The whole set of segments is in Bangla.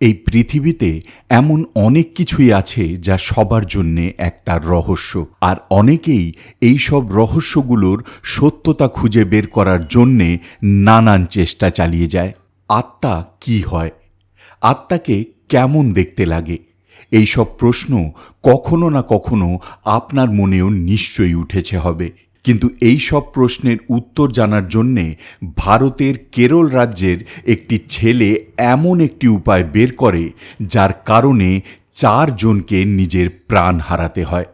এই পৃথিবীতে এমন অনেক কিছুই আছে যা সবার জন্যে একটা রহস্য। আর অনেকেই এই সব রহস্যগুলোর সত্যতা খুঁজে বের করার জন্যে নানান চেষ্টা চালিয়ে যায়। আত্মা কি হয়? আত্মাকে কেমন দেখতে লাগে? এই সব প্রশ্ন কখনো না কখনো আপনার মনেও নিশ্চয়ই উঠেছে হবে। কিন্তু এই সব প্রশ্নের উত্তর জানার জন্যে ভারতের কেরল রাজ্যের একটি ছেলে এমন একটি উপায় বের করে, যার কারণে চারজনকে নিজের প্রাণ হারাতে হয়।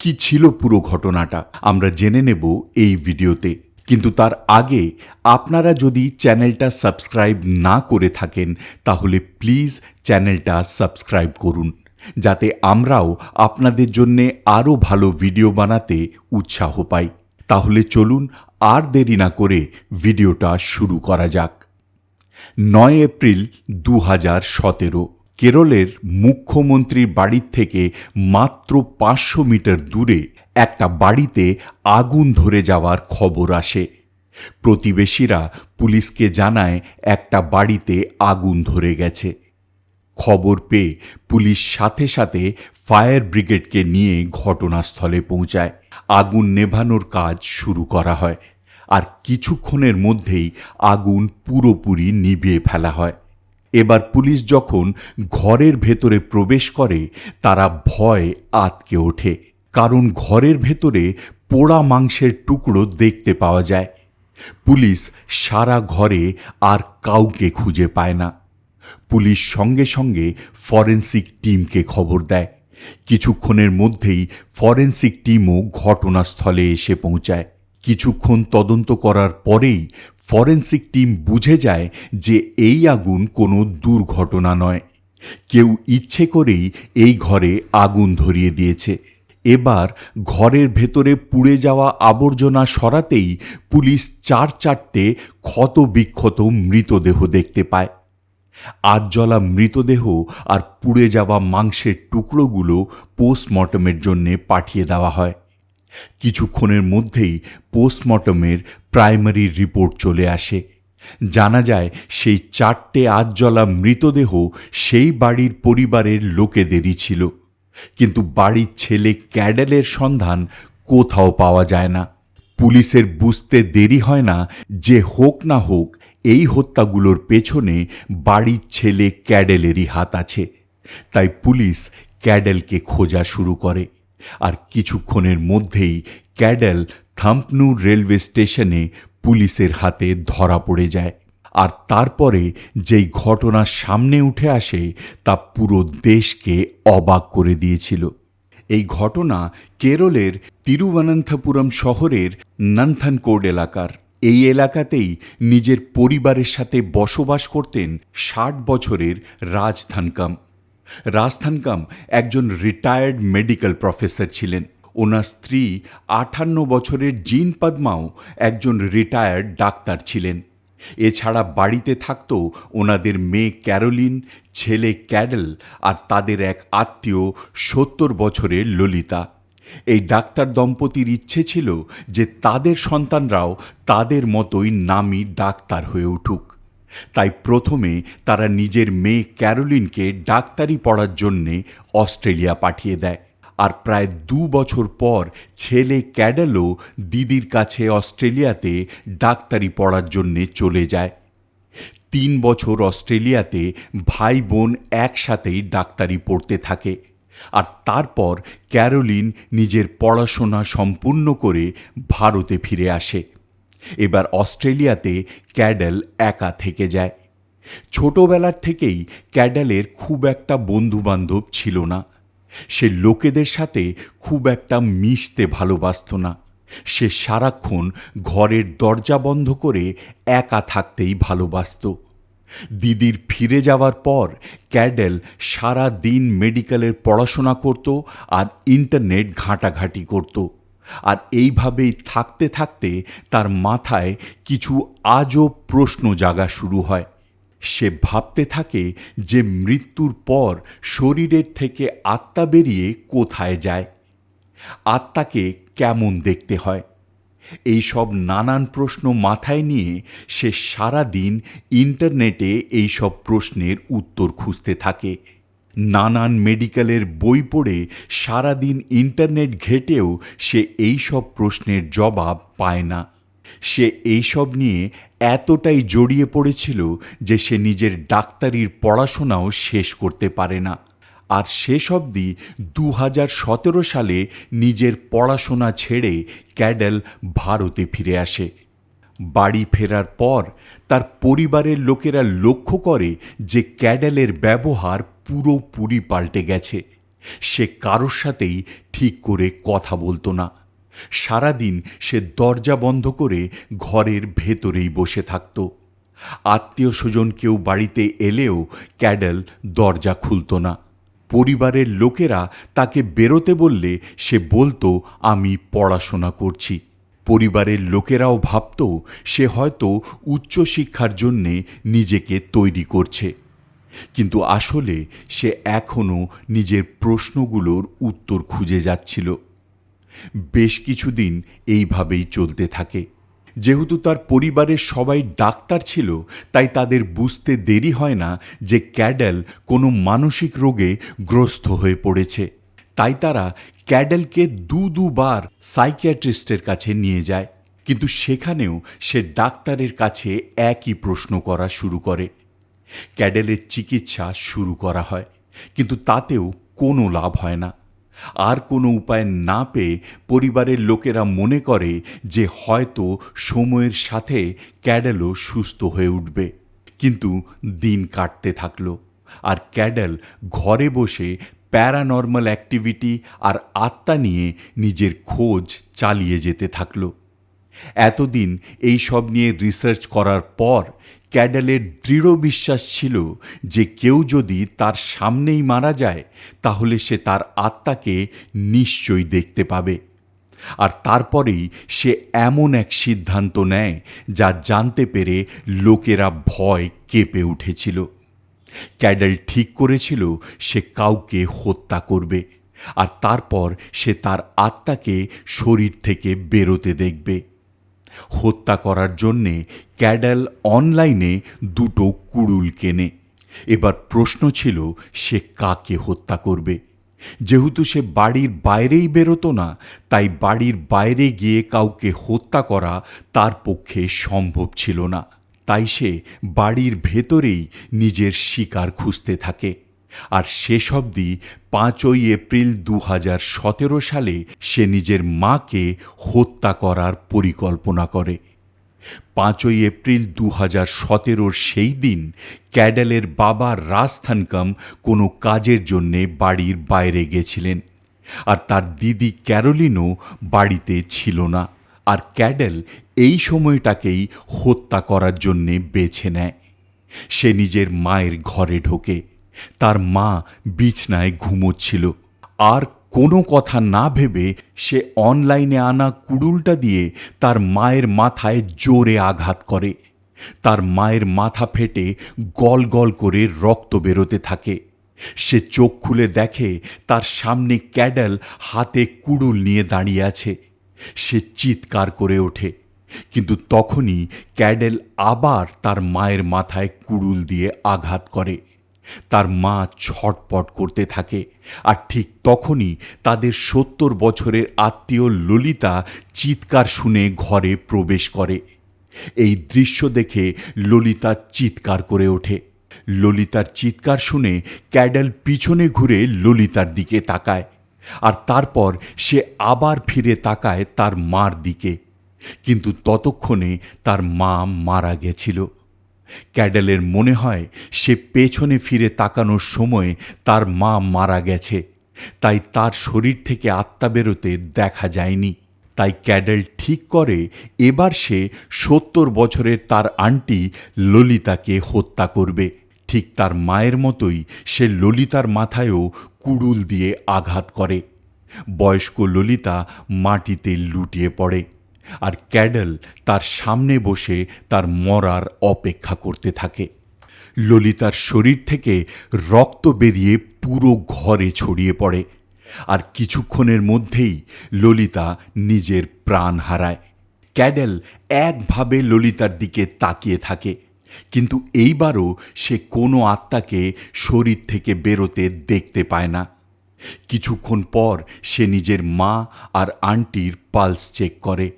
কি ছিল পুরো ঘটনাটা? আমরা জেনে নেব এই ভিডিওতে। কিন্তু তার আগে আপনারা যদি চ্যানেলটা সাবস্ক্রাইব না করে থাকেন, তাহলে প্লিজ চ্যানেলটা সাবস্ক্রাইব করুন। যাতে আমরাও আপনাদের জন্যে আরও ভালো ভিডিও বানাতে উৎসাহ পাই। তাহলে চলুন আর দেরি না করে ভিডিওটা শুরু করা যাক। নয় এপ্রিল দু হাজার সতেরো, কেরলের মুখ্যমন্ত্রীর বাড়ির থেকে মাত্র পাঁচশো মিটার দূরে একটা বাড়িতে আগুন ধরে যাওয়ার খবর আসে। প্রতিবেশীরা পুলিশকে জানায় একটা বাড়িতে আগুন ধরে গেছে। খবর পেয়ে পুলিশ সাথে সাথে ফায়ার ব্রিগেডকে নিয়ে ঘটনাস্থলে পৌঁছায়। আগুন নেভানোর কাজ শুরু করা হয়, আর কিছুক্ষণের মধ্যেই আগুন পুরোপুরি নিভিয়ে ফেলা হয়। এবার পুলিশ যখন ঘরের ভেতরে প্রবেশ করে, তারা ভয় আতকে ওঠে, কারণ ঘরের ভেতরে পোড়া মাংসের টুকরো দেখতে পাওয়া যায়। পুলিশ সারা ঘরে আর কাউকে খুঁজে পায় না। পুলিশ সঙ্গে সঙ্গে ফরেন্সিক টিমকে খবর দেয়। কিছুক্ষণের মধ্যেই ফরেন্সিক টিমও ঘটনাস্থলে এসে পৌঁছায়। কিছুক্ষণ তদন্ত করার পরেই ফরেন্সিক টিম বুঝে যায় যে এই আগুন কোনো দুর্ঘটনা নয়। কেউ ইচ্ছে করেই এই ঘরে আগুন ধরিয়ে দিয়েছে। এবার ঘরের ভেতরে পুড়ে যাওয়া আবর্জনা সরাতেই পুলিশ চার চারটে ক্ষত বিক্ষত মৃতদেহ দেখতে পায়। আজ জ্বলা মৃতদেহ আর পুড়ে যাওয়া মাংসের টুকরোগুলো পোস্টমর্টমের জন্যে পাঠিয়ে দেওয়া হয়। কিছুক্ষণের মধ্যেই পোস্টমর্টমের প্রাইমারি রিপোর্ট চলে আসে। জানা যায় সেই চারটে আজ জ্বলা মৃতদেহ সেই বাড়ির পরিবারের লোকেদেরই ছিল। কিন্তু বাড়ির ছেলে ক্যাডেলের সন্ধান কোথাও পাওয়া যায় না। পুলিশের বুঝতে দেরি হয় না যে হোক না হোক এই হত্যাগুলোর পেছনে বাড়ির ছেলে ক্যাডেলেরই হাত আছে। তাই পুলিশ ক্যাডেলকে খোঁজা শুরু করে। আর কিছুক্ষণের মধ্যেই ক্যাডেল থাম্পনুর রেলওয়ে স্টেশনে পুলিশের হাতে ধরা পড়ে যায়। আর তারপরে যেই ঘটনা সামনে উঠে আসে তা পুরো দেশকে অবাক করে দিয়েছিল। এই ঘটনা কেরলের তিরুবনন্তপুরম শহরের নন্থনকোড এলাকার। এই এলাকাতেই নিজের পরিবারের সাথে বসবাস করতেন ষাট বছরের রাজ থানকাম রাজ থানকাম একজন রিটায়ার্ড মেডিকেল প্রফেসর ছিলেন। ওনার স্ত্রী আটান্ন বছরের জিন পদ্মাও একজন রিটায়ার্ড ডাক্তার ছিলেন। এছাড়া বাড়িতে থাকত ওনাদের মেয়ে ক্যারোলিন, ছেলে ক্যাডেল আর তাদের এক আত্মীয় সত্তর বছরের ললিতা। এই ডাক্তার দম্পতির ইচ্ছে ছিল যে তাদের সন্তানরাও তাদের মতোই নামি ডাক্তার হয়ে উঠুক। তাই প্রথমে তারা নিজের মেয়ে ক্যারোলিনকে ডাক্তারি পড়ার জন্যে অস্ট্রেলিয়া পাঠিয়ে দেয়। আর প্রায় দু বছর পর ছেলে ক্যাডেলও দিদির কাছে অস্ট্রেলিয়াতে ডাক্তারি পড়ার জন্যে চলে যায়। তিন বছর অস্ট্রেলিয়াতে ভাই বোন একসাথেই ডাক্তারি পড়তে থাকে আর তারপর ক্যারোলিন নিজের পড়াশোনা সম্পূর্ণ করে ভারতে ফিরে আসে। এবার অস্ট্রেলিয়াতে ক্যাডেল একা থেকে যায়। ছোটবেলার থেকেই ক্যাডেলের খুব একটা বন্ধুবান্ধব ছিল না। সে লোকেদের সাথে খুব একটা মিশতে ভালোবাসত না। সে সারাক্ষণ ঘরের দরজা বন্ধ করে একা থাকতেই ভালোবাসত। দিদির ফিরে যাওয়ার পর ক্যাডেল সারা দিন মেডিকেলের পড়াশোনা করত আর ইন্টারনেট ঘাঁটাঘাঁটি করত। আর এইভাবেই থাকতে থাকতে তার মাথায় কিছু আজও প্রশ্ন জাগা শুরু হয়। সে ভাবতে থাকে যে মৃত্যুর পর শরীরের থেকে আত্মা বেরিয়ে কোথায় যায়। আত্মাকে কেমন দেখতে হয়? এই সব নানান প্রশ্ন মাথায় নিয়ে সে সারা দিন ইন্টারনেটে এই সব প্রশ্নের উত্তর খুঁজতে থাকে। নানান মেডিকেলের বই পড়ে সারাদিন ইন্টারনেট ঘেটেও সে এই সব প্রশ্নের জবাব পায় না। সে এইসব নিয়ে এতটাই জড়িয়ে পড়েছিল যে সে নিজের ডাক্তারির পড়াশোনাও শেষ করতে পারে না। আর শেষ অবধি দু হাজার সতেরো সালে নিজের পড়াশোনা ছেড়ে ক্যাডেল ভারতে ফিরে আসে। বাড়ি ফেরার পর তার পরিবারের লোকেরা লক্ষ্য করে যে ক্যাডেলের ব্যবহার পুরোপুরি পাল্টে গেছে। সে কারোর সাথেই ঠিক করে কথা বলতো না। সারাদিন সে দরজা বন্ধ করে ঘরের ভেতরেই বসে থাকত। আত্মীয় স্বজন কেউ বাড়িতে এলেও ক্যাডেল দরজা খুলত না। পরিবারের লোকেরা তাকে বেরোতে বললে সে বলতো, আমি পড়াশোনা করছি। পরিবারের লোকেরাও ভাবত, সে হয়তো উচ্চশিক্ষার জন্যে নিজেকে তৈরি করছে। কিন্তু আসলে সে এখনও নিজের প্রশ্নগুলোর উত্তর খুঁজে যাচ্ছিল। বেশ কিছুদিন এইভাবেই চলতে থাকে। যেহেতু তার পরিবারের সবাই ডাক্তার ছিল, তাই তাদের বুঝতে দেরি হয় না যে ক্যাডেল কোনো মানসিক রোগে গ্রস্ত হয়ে পড়েছে। তাই তারা ক্যাডেলকে দু দুবার সাইকিয়াট্রিস্টের কাছে নিয়ে যায়। কিন্তু সেখানেও সে ডাক্তারের কাছে একই প্রশ্ন করা শুরু করে। ক্যাডেলের চিকিৎসা শুরু করা হয়, কিন্তু তাতেও কোনো লাভ হয় না। আর কোনো উপায় না পেয়ে পরিবারের লোকেরা মনে করে যে হয়তো সময়ের সাথে ক্যাডেলও সুস্থ হয়ে উঠবে। কিন্তু দিন কাটতে থাকল আর ক্যাডেল ঘরে বসে প্যারানর্মাল অ্যাক্টিভিটি আর আত্মা নিয়ে নিজের খোঁজ চালিয়ে যেতে থাকল। এতদিন এই সব নিয়ে রিসার্চ করার পর ক্যাডেলের দৃঢ় বিশ্বাস ছিল যে কেউ যদি তার সামনেই মারা যায়, তাহলে সে তার আত্মাকে নিশ্চয়ই দেখতে পাবে। আর তারপরেই সে এমন এক সিদ্ধান্ত নেয় যা জানতে পেরে লোকেরা ভয় কেঁপে উঠেছিল। ক্যাডেল ঠিক করেছিল সে কাউকে হত্যা করবে, আর তারপর সে তার আত্মাকে শরীর থেকে বেরোতে দেখবে। হত্যা করার জন্যে ক্যাডেল অনলাইনে দুটো কুড়ুল কেনে। এবার প্রশ্ন ছিল, সে কাকে হত্যা করবে? যেহেতু সে বাড়ির বাইরেই বেরোতো না, তাই বাড়ির বাইরে গিয়ে কাউকে হত্যা করা তার পক্ষে সম্ভব ছিল না। তাই সে বাড়ির ভেতরেই নিজের শিকার খুঁজতে থাকে। আর শেষ অবধি পাঁচই এপ্রিল দু সতেরো সালে সে নিজের মাকে হত্যা করার পরিকল্পনা করে। পাঁচই এপ্রিল দু হাজার সতেরোর সেই দিন ক্যাডেলের বাবা রাজথানকাম কোনো কাজের জন্যে বাড়ির বাইরে গেছিলেন। আর তার দিদি ক্যারোলিনও বাড়িতে ছিল না। আর ক্যাডেল এই সময়টাকেই হত্যা করার জন্যে বেছে নেয়। সে নিজের মায়ের ঘরে ঢোকে। তার মা বিছনায় ঘুমোচ্ছিল। আর কোনো কথা না ভেবে সে অনলাইনে আনা কুড়ুলটা দিয়ে তার মায়ের মাথায় জোরে আঘাত করে। তার মায়ের মাথা ফেটে গল গল করে রক্ত বেরোতে থাকে। সে চোখ খুলে দেখে তার সামনে ক্যাডেল হাতে কুড়ুল নিয়ে দাঁড়িয়ে আছে। সে চিৎকার করে ওঠে, কিন্তু তখনই ক্যাডেল আবার তার মায়ের মাথায় কুড়ুল দিয়ে আঘাত করে। তার মা ছটপট করতে থাকে। আর ঠিক তখনই তাদের সত্তর বছরের আত্মীয় ললিতা চিৎকার শুনে ঘরে প্রবেশ করে। এই দৃশ্য দেখে ললিতা চিৎকার করে ওঠে। ললিতার চিৎকার শুনে ক্যাডেল পিছনে ঘুরে ললিতার দিকে তাকায়। আর তারপর সে আবার ফিরে তাকায় তার মার দিকে। কিন্তু ততক্ষণে তার মা মারা গেছিল। ক্যাডেলের মনে হয় সে পেছনে ফিরে তাকানোর সময় তার মা মারা গেছে। তাই তার শরীর থেকে আত্মা বেরোতে দেখা যায়নি। তাই ক্যাডেল ঠিক করে এবার সে সত্তর বছরের তার আন্টি ললিতাকে হত্যা করবে। ঠিক তার মায়ের মতোই সে ললিতার মাথায়ও কুড়ুল দিয়ে আঘাত করে। বয়স্ক ললিতা মাটিতে লুটিয়ে পড়ে। আর ক্যাডেল তার সামনে বসে তার মরার অপেক্ষা করতে থাকে। ললিতার শরীর থেকে রক্ত বেরিয়ে পুরো ঘরে ছড়িয়ে পড়ে। আর কিছুক্ষণের মধ্যেই ললিতা নিজের প্রাণ হারায়। ক্যাডেল একভাবে ললিতার দিকে তাকিয়ে থাকে। কিন্তু এইবারও সে কোনো আত্মাকে শরীর থেকে বেরোতে দেখতে পায় না। কিছুক্ষণ পর সে নিজের মা আর আন্টির পালস চেক করে।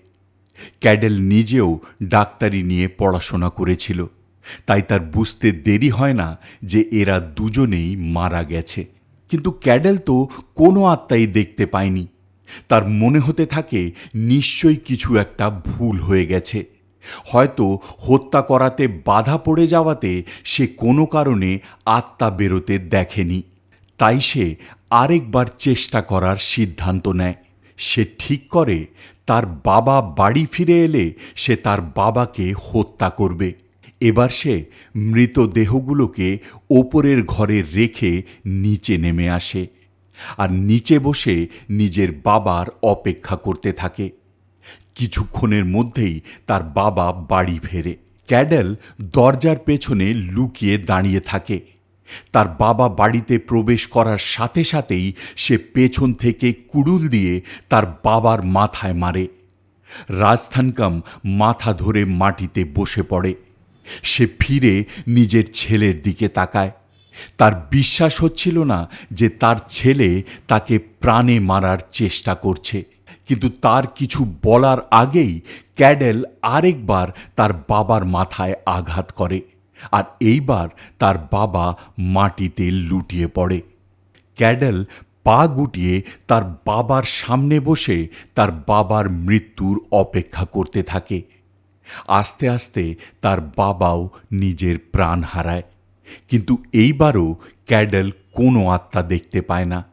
ক্যাডেল নিজেও ডাক্তারি নিয়ে পড়াশোনা করেছিল। তাই তার বুঝতে দেরি হয় না যে এরা দুজনেই মারা গেছে। কিন্তু ক্যাডেল তো কোনো আত্মাই দেখতে পায়নি। তার মনে হতে থাকে, নিশ্চয়ই কিছু একটা ভুল হয়ে গেছে। হয়তো হত্যা করাতে বাধা পড়ে যাওয়াতে সে কোনো কারণে আত্মা বেরোতে দেখেনি। তাই সে আরেকবার চেষ্টা করার সিদ্ধান্ত নেয়। সে ঠিক করে, তার বাবা বাড়ি ফিরে এলে সে তার বাবাকে হত্যা করবে। এবার সে মৃতদেহগুলোকে ওপরের ঘরে রেখে নিচে নেমে আসে আর নিচে বসে নিজের বাবার অপেক্ষা করতে থাকে। কিছুক্ষণের মধ্যেই তার বাবা বাড়ি ফেরে। ক্যাডেল দরজার পেছনে লুকিয়ে দাঁড়িয়ে থাকে। তার বাবা বাড়িতে প্রবেশ করার সাথে সাথেই সে পেছন থেকে কুড়ুল দিয়ে তার বাবার মাথায় মারে। রাজস্থানকাম মাথা ধরে মাটিতে বসে পড়ে। সে ফিরে নিজের ছেলের দিকে তাকায়। তার বিশ্বাস হচ্ছিল না যে তার ছেলে তাকে প্রাণে মারার চেষ্টা করছে। কিন্তু তার কিছু বলার আগেই ক্যাডেল আরেকবার তার বাবার মাথায় আঘাত করে। আর এইবার তার বাবা মাটিতে লুটিয়ে পড়ে। ক্যাডেল পা গুটিয়ে তার বাবার সামনে বসে তার বাবার মৃত্যুর অপেক্ষা করতে থাকে। আস্তে আস্তে তার বাবাও নিজের প্রাণ হারায়। কিন্তু এইবারও ক্যাডেল কোনো আত্মা দেখতে পায় না।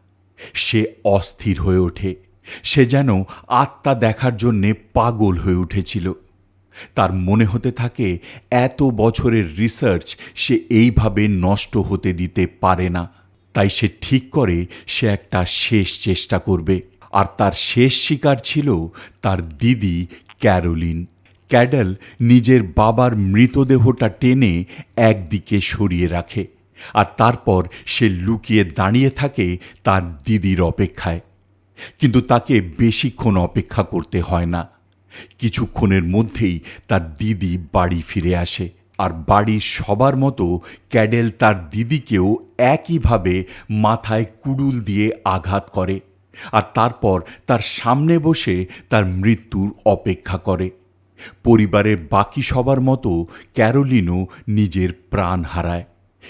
সে অস্থির হয়ে ওঠে। সে যেন আত্মা দেখার জন্যে পাগল হয়ে উঠেছিল। তার মনে হতে থাকে, এত বছরের রিসার্চ সে এইভাবে নষ্ট হতে দিতে পারে না। তাই সে ঠিক করে সে একটা শেষ চেষ্টা করবে। আর তার শেষ শিকার ছিল তার দিদি ক্যারোলিন। ক্যাডেল নিজের বাবার মৃতদেহটা টেনে একদিকে সরিয়ে রাখে আর তারপর সে লুকিয়ে দাঁড়িয়ে থাকে তার দিদির অপেক্ষায়। কিন্তু তাকে বেশিক্ষণ অপেক্ষা করতে হয় না। কিছুক্ষণের মধ্যেই তার দিদি বাড়ি ফিরে আসে। আর বাড়ির সবার মতো ক্যাডেল তার দিদিকেও একইভাবে মাথায় কুড়ুল দিয়ে আঘাত করে। আর তারপর তার সামনে বসে তার মৃত্যুর অপেক্ষা করে। পরিবারের বাকি সবার মতো ক্যারোলিনও নিজের প্রাণ হারায়।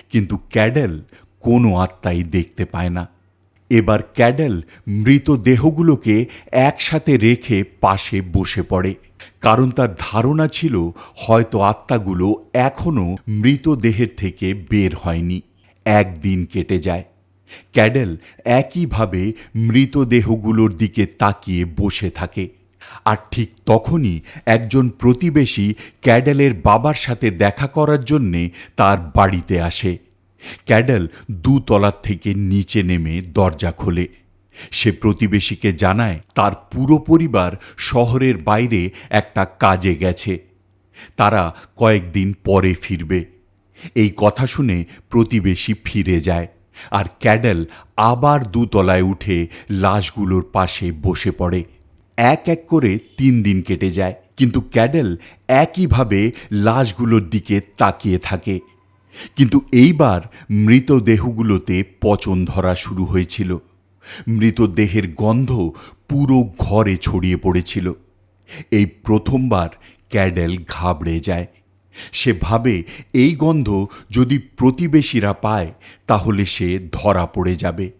কিন্তু ক্যাডেল কোনো আত্মাই দেখতে পায় না। এবার ক্যাডেল মৃতদেহগুলোকে একসাথে রেখে পাশে বসে পড়ে। কারণ তার ধারণা ছিল হয়তো আত্মাগুলো এখনও মৃতদেহের থেকে বের হয়নি। একদিন কেটে যায়। ক্যাডেল একইভাবে মৃতদেহগুলোর দিকে তাকিয়ে বসে থাকে। আর ঠিক তখনই একজন প্রতিবেশী ক্যাডেলের বাবার সাথে দেখা করার জন্যে তার বাড়িতে আসে। ক্যাডেল দুতলার থেকে নিচে নেমে দরজা খোলে। সে প্রতিবেশীকে জানায়, তার পুরো পরিবার শহরের বাইরে একটা কাজে গেছে। তারা কয়েকদিন পরে ফিরবে। এই কথা শুনে প্রতিবেশী ফিরে যায় আর ক্যাডেল আবার দুতলায় উঠে লাশগুলোর পাশে বসে পড়ে। এক এক করে তিন দিন কেটে যায়, কিন্তু ক্যাডেল একইভাবে লাশগুলোর দিকে তাকিয়ে থাকে। কিন্তু এইবার মৃতদেহগুলোতে পচন ধরা শুরু হয়েছিল। মৃতদেহের গন্ধ পুরো ঘরে ছড়িয়ে পড়েছিল। এই প্রথমবার ক্যাডেল ঘাবড়ে যায়। সে ভাবে এই গন্ধ যদি প্রতিবেশীরা পায়, তাহলে সে ধরা পড়ে যাবে।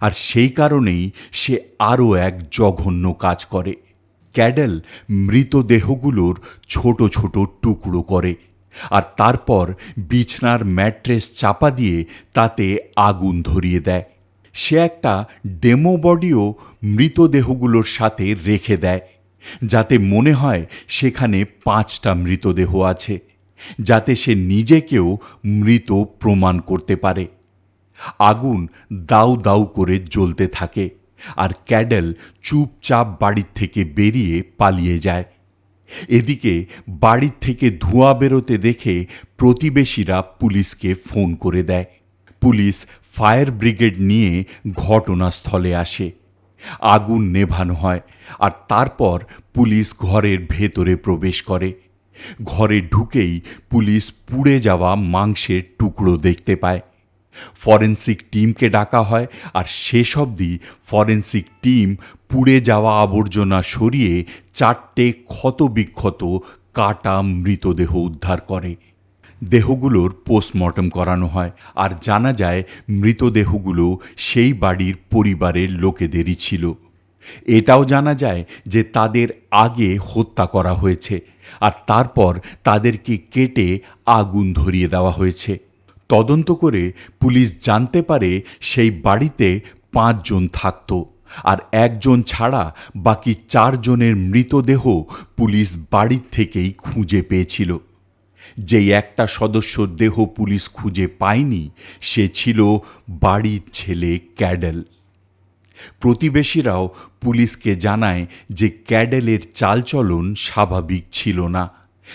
আর সেই কারণেই সে আরও এক জঘন্য কাজ করে। ক্যাডেল মৃতদেহগুলোর ছোট ছোট টুকরো করে। আর তারপর বিছনার ম্যাট্রেস চাপা দিয়ে তাতে আগুন ধরিয়ে দেয়। সে একটা ডেমো বডিও মৃতদেহগুলোর সাথে রেখে দেয়, যাতে মনে হয় সেখানে পাঁচটা মৃতদেহ আছে, যাতে সে নিজেকেও মৃত প্রমাণ করতে পারে। আগুন দাউ দাউ করে জ্বলতে থাকে আর ক্যাডেল চুপচাপ বাড়ির থেকে বেরিয়ে পালিয়ে যায়। এদিকে বাড়ির থেকে ধোঁয়া বেরোতে দেখে প্রতিবেশীরা পুলিশকে ফোন করে দেয়। পুলিশ ফায়ার ব্রিগেড নিয়ে ঘটনাস্থলে আসে। আগুন নেভানো হয় আর তারপর পুলিশ ঘরের ভেতরে প্রবেশ করে। ঘরে ঢুকেই পুলিশ পুড়ে যাওয়া মাংসের টুকরো দেখতে পায়। ফরেন্সিক টিমকে ডাকা হয় আর শেষ অবধি ফরেন্সিক টিম পুড়ে যাওয়া আবর্জনা সরিয়ে চারটে ক্ষতবিক্ষত কাটা মৃতদেহ উদ্ধার করে। দেহগুলোর পোস্টমর্টম করানো হয় আর জানা যায় মৃতদেহগুলো সেই বাড়ির পরিবারের লোকেদেরই ছিল। এটাও জানা যায় যে তাদের আগে হত্যা করা হয়েছে আর তারপর তাদেরকে কেটে আগুন ধরিয়ে দেওয়া হয়েছে। তদন্ত করে পুলিশ জানতে পারে সেই বাড়িতে পাঁচজন থাকত আর একজন ছাড়া বাকি চারজনের মৃতদেহ পুলিশ বাড়ির থেকেই খুঁজে পেয়েছিল। যেই একটা সদস্যর দেহ পুলিশ খুঁজে পায়নি, সে ছিল বাড়ির ছেলে ক্যাডেল। প্রতিবেশীরাও পুলিশকে জানায় যে ক্যাডেলের চালচলন স্বাভাবিক ছিল না।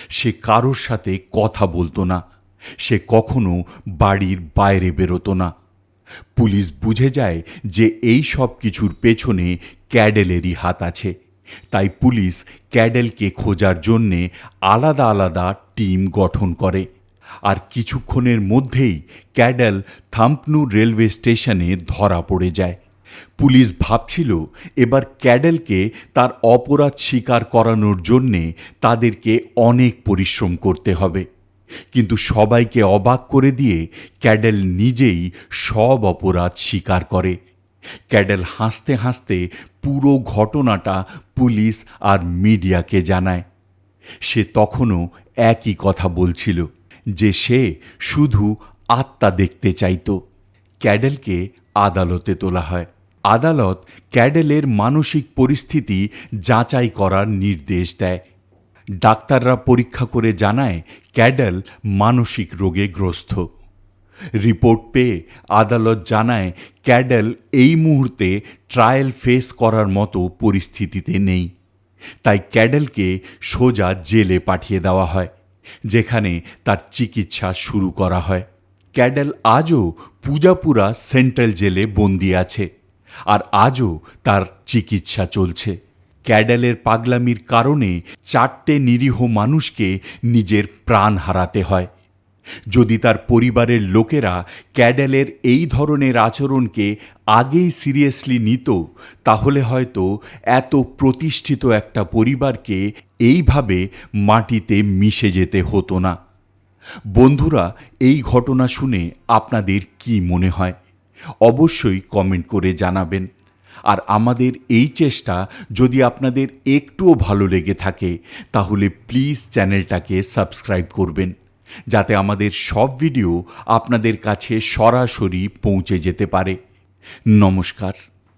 সে কারোর সাথে কথা বলতো না। সে কখনো বাড়ির বাইরে বেরোতো না। পুলিশ বুঝে যায় যে এই সব কিছুর পেছনে ক্যাডেলেরই হাত আছে। তাই পুলিশ ক্যাডেলকে খোঁজার জন্যে আলাদা আলাদা টিম গঠন করে। আর কিছুক্ষণের মধ্যেই ক্যাডেল থাম্পনু রেলওয়ে স্টেশনে ধরা পড়ে যায়। পুলিশ ভাবছিল এবার ক্যাডেলকে তার অপরাধ স্বীকার করানোর জন্যে তাদেরকে অনেক পরিশ্রম করতে হবে। কিন্তু সবাইকে অবাক করে দিয়ে ক্যাডেল নিজেই সব অপরাধ স্বীকার করে। ক্যাডেল হাসতে হাসতে পুরো ঘটনাটা পুলিশ আর মিডিয়াকে জানায়। সে তখনও একই কথা বলছিল যে সে শুধু আত্মা দেখতে চাইতো। ক্যাডেলকে আদালতে তোলা হয়। আদালত ক্যাডেলের মানসিক পরিস্থিতি যাচাই করার নির্দেশ দেয়। ডাক্তাররা পরীক্ষা করে জানায়, ক্যাডেল মানসিক রোগে গ্রস্ত। রিপোর্ট পেয়ে আদালত জানায়, ক্যাডেল এই মুহূর্তে ট্রায়াল ফেস করার মতো পরিস্থিতিতে নেই। তাই ক্যাডেলকে সোজা জেলে পাঠিয়ে দেওয়া হয়, যেখানে তার চিকিৎসা শুরু করা হয়। ক্যাডেল আজও পূজাপুরা সেন্ট্রাল জেলে বন্দি আছে, আর আজও তার চিকিৎসা চলছে। ক্যাডেলের পাগলামির কারণে চারটে নিরীহ মানুষকে নিজের প্রাণ হারাতে হয়। যদি তার পরিবারের লোকেরা ক্যাডেলের এই ধরনের আচরণকে আগেই সিরিয়াসলি নিত, তাহলে হয়তো এত প্রতিষ্ঠিত একটা পরিবারকে এইভাবে মাটিতে মিশে যেতে হতো না। বন্ধুরা, এই ঘটনা শুনে আপনাদের কি মনে হয়? অবশ্যই কমেন্ট করে জানাবেন। আর আমাদের এই চেষ্টা যদি আপনাদের একটুও ভালো লেগে থাকে, তাহলে প্লিজ চ্যানেলটাকে সাবস্ক্রাইব করবেন, যাতে আমাদের সব ভিডিও আপনাদের কাছে সরাসরি পৌঁছে যেতে পারে। নমস্কার।